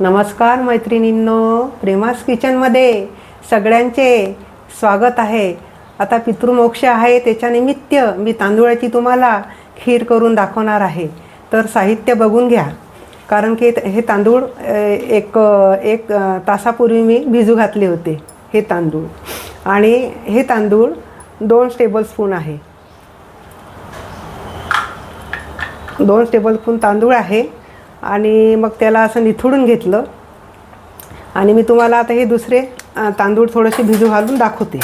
नमस्कार मैत्रिणींनो प्रेमास किचनमध्ये सगळ्यांचे स्वागत आहे. आता पितृमोक्ष आहे त्याच्यानिमित्त मी तांदूळाची तुम्हाला खीर करून दाखवणार आहे. तर साहित्य बघून घ्या. कारण की हे तांदूळ एक एक तासापूर्वी मी भिजू घातले होते हे तांदूळ. आणि हे तांदूळ दोन टेबलस्पून आहे. दोन टेबलस्पून तांदूळ आहे. आणि मग त्याला असं निथळून घेतलं. आणि मी तुम्हाला आता हे दुसरे तांदूळ थोडेसे भिजू घालून दाखवते.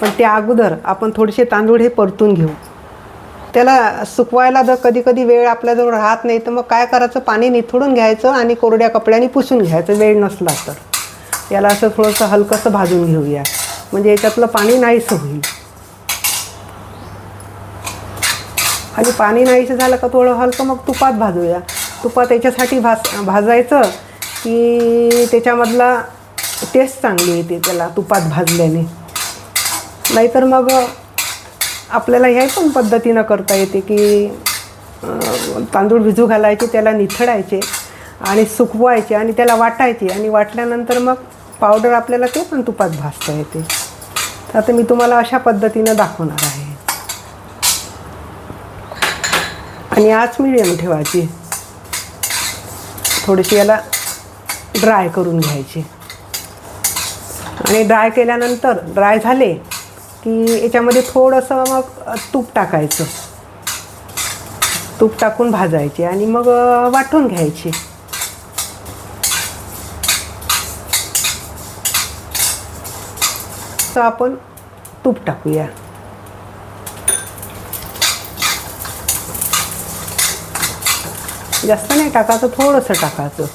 पण त्या अगोदर आपण थोडेसे तांदूळ हे परतून घेऊ. त्याला सुकवायला जर कधी कधी वेळ आपल्याजवळ राहत नाही तर मग काय करायचं? पाणी निथळून घ्यायचं आणि कोरड्या कपड्याने पुसून घ्यायचं वेळ नसला तर. याला असं थोडंसं हलकंसं भाजून घेऊया. म्हणजे याच्यातलं पाणी नाहीसं होईल. आणि पाणी नाहीसं झालं का थोडं हलकं मग तुपात भाजूया. तुपात याच्यासाठी भाज भाजायचं की त्याच्यामधला टेस्ट चांगली येते त्याला तुपात भाजल्याने. नाहीतर मग आपल्याला ह्या पण पद्धतीनं करता येते की तांदूळ भिजू घालायचे त्याला निथडायचे आणि सुकवायचे आणि त्याला वाटायचे आणि वाटल्यानंतर मग पावडर आपल्याला ते पण तुपात भाजता येते. तर आता मी तुम्हाला अशा पद्धतीनं दाखवणार आहे. आणि आज मिडियम ठेवायची. थोडीशी याला ड्राय करून घ्यायची. आणि ड्राय केल्यानंतर ड्राय झाले की याच्यामध्ये थोडंसं मग तूप टाकायचं. तूप टाकून भाजायचे आणि मग वाटून घ्यायची. तर आपण तूप टाकूया. जास्त नाही टाकायचं थोडंसं टाकायचं.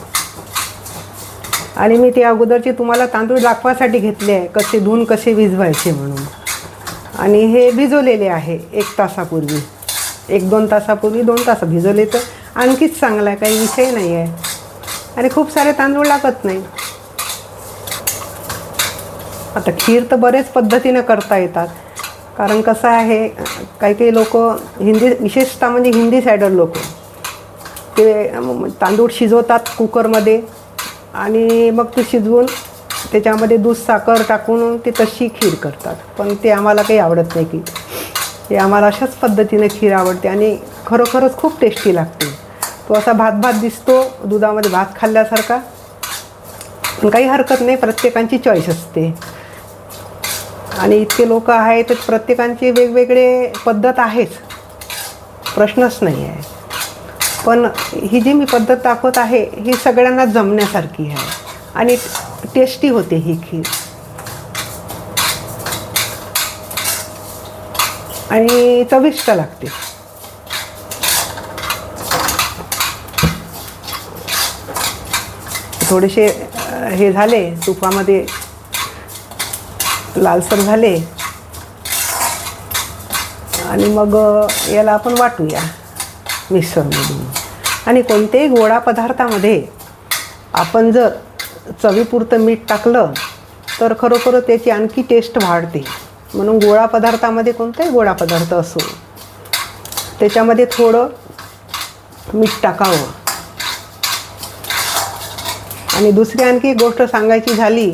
आणि मी ते अगोदरचे तुम्हाला तांदूळ दाखवासाठी घेतले आहे कसे धुवून कसे भिजवायचे म्हणून. आणि हे भिजवलेले आहे एक तासापूर्वी. एक दोन तासापूर्वी दोन तास भिजवले तर आणखीच चांगला आहे काही विषय नाही आहे. आणि खूप सारे तांदूळ लागत नाही. आता खीर तर बरेच पद्धतीनं करता येतात. कारण कसं आहे काही काही लोक हिंदी विशेषतः म्हणजे हिंदी सायडर लोक ते तांदूळ शिजवतात कुकरमध्ये आणि मग ते शिजवून त्याच्यामध्ये दूध साखर टाकून ते तशी खीर करतात. पण ते आम्हाला काही आवडत नाही की ते आम्हाला अशाच पद्धतीने खीर आवडते आणि खरोखरच खूप टेस्टी लागते. तो असा भात भात दिसतो दुधामध्ये भात खाल्ल्यासारखा. पण काही हरकत नाही प्रत्येकांची चॉईस असते. आणि इतके लोक आहेत तर प्रत्येकांची वेगवेगळे पद्धत आहेच. प्रश्नच नाही आहे. पण ही जी मी पद्धत दाखवत आहे ही सगळ्यांना जमण्यासारखी आहे. आणि टेस्टी होते ही खीर. आणि चविष्ट लागते. थोडेसे हे झाले तुपामध्ये लालसर झाले. आणि मग याला आपण वाटूया. मिसळून आणि कोणत्याही गोडा पदार्थामध्ये आपण जर चवीपुरतं मीठ टाकलं तर खरोखर त्याची आणखी टेस्ट वाढते. म्हणून गोळा पदार्थामध्ये कोणताही गोडा पदार्थ असो त्याच्यामध्ये थोडं मीठ टाकावं. आणि दुसरी आणखी गोष्ट सांगायची झाली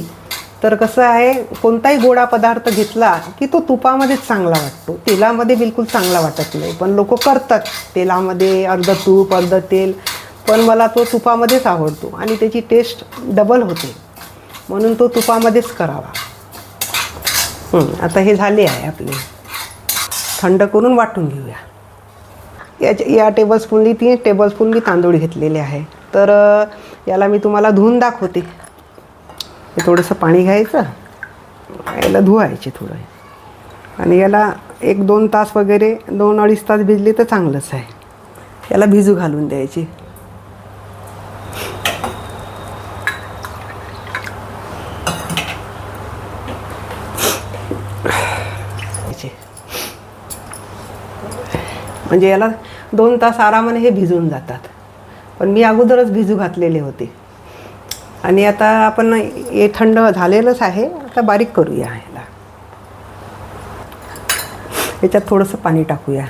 तर कसं आहे कोणताही गोडा पदार्थ घेतला की तो तुपामध्येच चांगला वाटतो. तेलामध्ये बिलकुल चांगला वाटत नाही पण लोक करतात. तेलामध्ये अर्ध तूप अर्ध तेल पण मला तो तुपामध्येच आवडतो आणि त्याची टेस्ट डबल होते. म्हणून तो तुपामध्येच करावा. आता हे झाले आहे आपले. थंड करून वाटून घेऊया. याच्या या टेबलस्पूननी तीन टेबलस्पून मी तांदूळ घेतलेले आहे. तर याला मी तुम्हाला धुवून दाखवते. हे थोडंसं पाणी घ्यायचं याला धुवायचे थोडं. आणि याला एक दोन तास वगैरे दोन अडीच तास भिजले तर चांगलंच आहे. याला भिजू घालून द्यायची. म्हणजे याला दोन तास आरामाने हे भिजून जातात. पण मी अगोदरच भिजू घातलेले होते. आणि आता आपण हे थंड झालेलंच आहे आता बारीक करूया ह्याला. याच्यात थोडंसं पाणी टाकूया.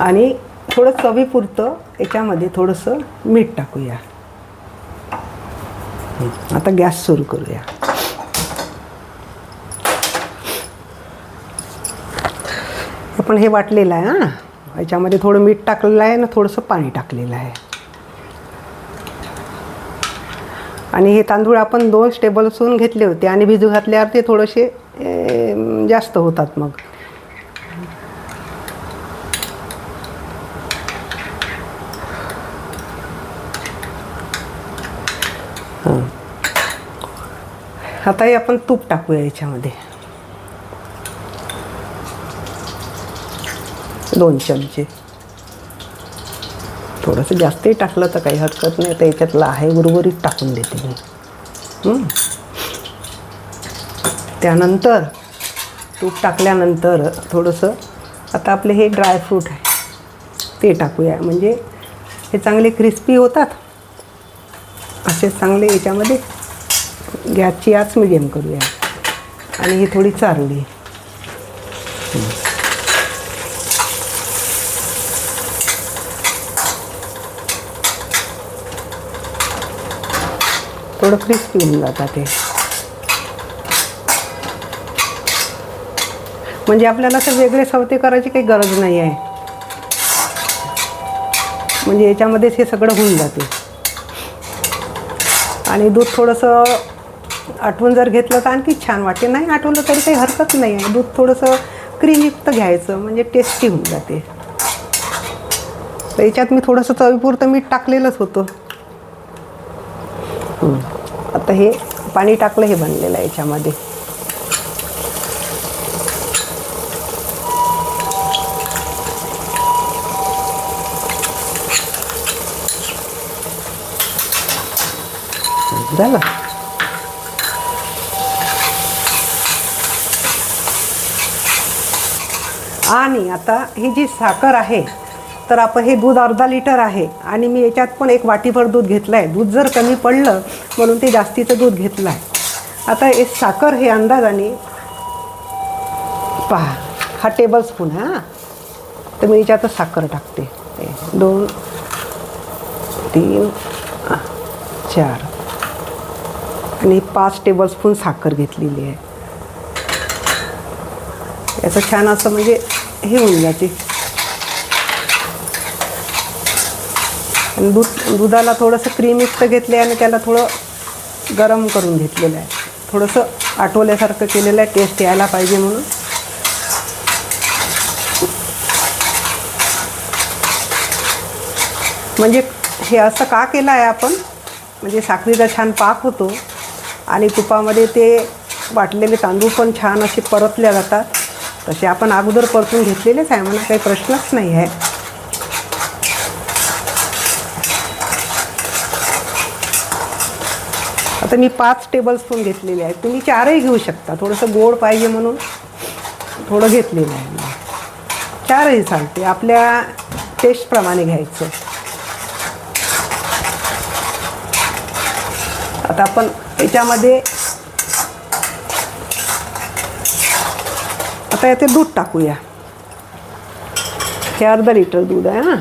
आणि थोडं चवीपुरतं याच्यामध्ये थोडंसं मीठ टाकूया. आता गॅस सुरू करूया. आपण हे वाटलेलं आहे हां? याच्यामध्ये थोडं मीठ टाकलेलं आहे ना थोडंसं पाणी टाकलेलं आहे. आणि हे तांदूळ आपण दोन टेबलस्पून घेतले होते आणि भिजू घातल्यावर ते थोडेसे जास्त होतात मग. आता हे आपण तूप टाकूया याच्यामध्ये. दोन चमचे. थोडंसं जास्तही टाकलं तर काही हरकत नाही. तर याच्यातलं आहे उर्वरित टाकून देते मी. त्यानंतर तूप टाकल्यानंतर थोडंसं आता आपले हे ड्रायफ्रूट आहे. ते टाकूया. म्हणजे हे चांगले क्रिस्पी होतात. असे चांगले याच्यामध्ये गॅसची आच मिडियम करूया. आणि ही थोडी चारली. थोडं क्रिस्पी होऊन जातात ते. म्हणजे आपल्याला असं वेगळे सवते करायची काही गरज नाही आहे. म्हणजे याच्यामध्येच हे सगळं होऊन जाते. आणि दूध थोडंसं आठवून जर घेतलं तर आणखी छान वाटते. नाही आठवलं तरी काही हरकत नाही आहे. दूध थोडंसं क्रीमयुक्त घ्यायचं म्हणजे टेस्टी होऊन जाते. तर याच्यात मी थोडंसं चवीपुरतं मीठ टाकलेलंच होतं. आता हे पाणी टाकलं हे बनलेलं आहे याच्यामध्ये. झालं? आणि आता ही जी साखर आहे तर आपण हे दूध अर्धा लिटर आहे आणि मी याच्यात पण एक वाटीभर दूध घेतलं आहे दूध जर कमी पडलं म्हणून ते जास्तीचं दूध घेतलं आहे आता हे साखर हे अंदाजाने पहा हा टेबल स्पून हां. तर मी याच्यातच साखर टाकते. दोन तीन चार. आणि पाच टेबलस्पून साखर घेतलेली आहे. याचं छान असं म्हणजे हे होऊन जाते. दूध दुधाला थोडंसं क्रीमयुक्त घेतले आणि त्याला थोडं गरम करून घेतलेलं आहे. थोडंसं आठवल्यासारखं केलेलं आहे. टेस्ट यायला पाहिजे म्हणून. म्हणजे हे असं का केलं आहे आपण? म्हणजे साखरीचा छान पाक होतो आणि तुपामध्ये ते वाटलेले तांदूळ पण छान असे परतल्या जातात. तसे आपण अगोदर परतून घेतलेलेच आहे म्हणा काही प्रश्नच नाही आहे. आता मी पाच टेबलस्पून घेतलेले आहेत. तुम्ही चारही घेऊ शकता. थोडंसं गोड पाहिजे म्हणून थोडं घेतलेलं आहे मी. चारही चालते. आपल्या टेस्टप्रमाणे घ्यायचं. आता आपण याच्यामध्ये आता याचे दूध टाकूया. हे अर्धा लिटर दूध आहे ना?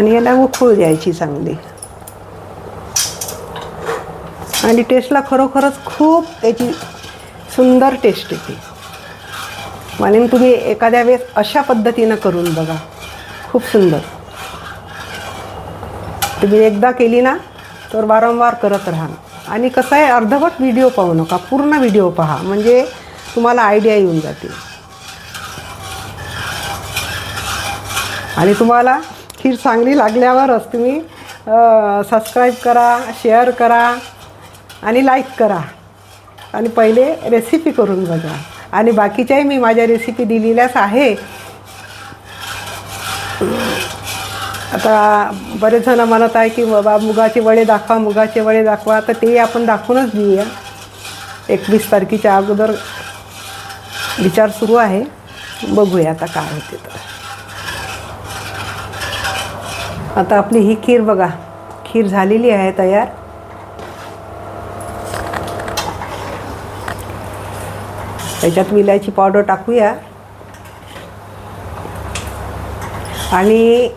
आणि याला उकळू द्यायची चांगली. आणि टेस्टला खरोखरच खूप त्याची सुंदर टेस्ट येते. म्हणून तुम्ही एखाद्या वेळेस अशा पद्धतीनं करून बघा. खूप सुंदर. तुम्ही एकदा केली ना तर वारंवार करत राहा. आणि कसं आहे अर्धवट व्हिडिओ पाहू नका पूर्ण व्हिडिओ पहा. म्हणजे तुम्हाला आयडिया येऊन जातील. आणि तुम्हाला खीर चांगली लागल्यावरच तुम्ही सबस्क्राईब करा शेअर करा आणि लाईक करा. आणि पहिले रेसिपी करून बघा. आणि बाकीच्याही मी माझ्या रेसिपी दिलेल्याच आहे. आता बरेच जण म्हणत आहे की बाबा मुगाचे वडे दाखवा मुगाचे वडे दाखवा. तर ते आपण दाखवूनच देऊया. एकवीस तारखेच्या अगोदर विचार सुरू आहे. बघूया आता काय होते तर. आता आपली ही खीर बघा. खीर झालेली आहे तयार. त्याच्यात विलायची पावडर टाकूया. आणि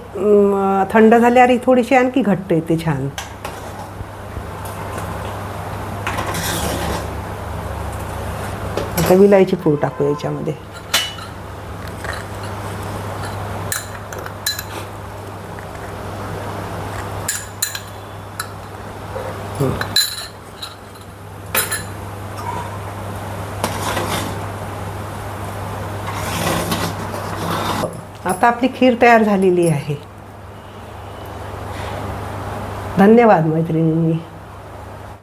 थंड झाल्यावर ही थोडीशी आणखी घट्ट येते छान. आता विलायची पूड टाकू याच्यामध्ये. आता आपली खीर तयार झालेली आहे. धन्यवाद मैत्रिणींनी.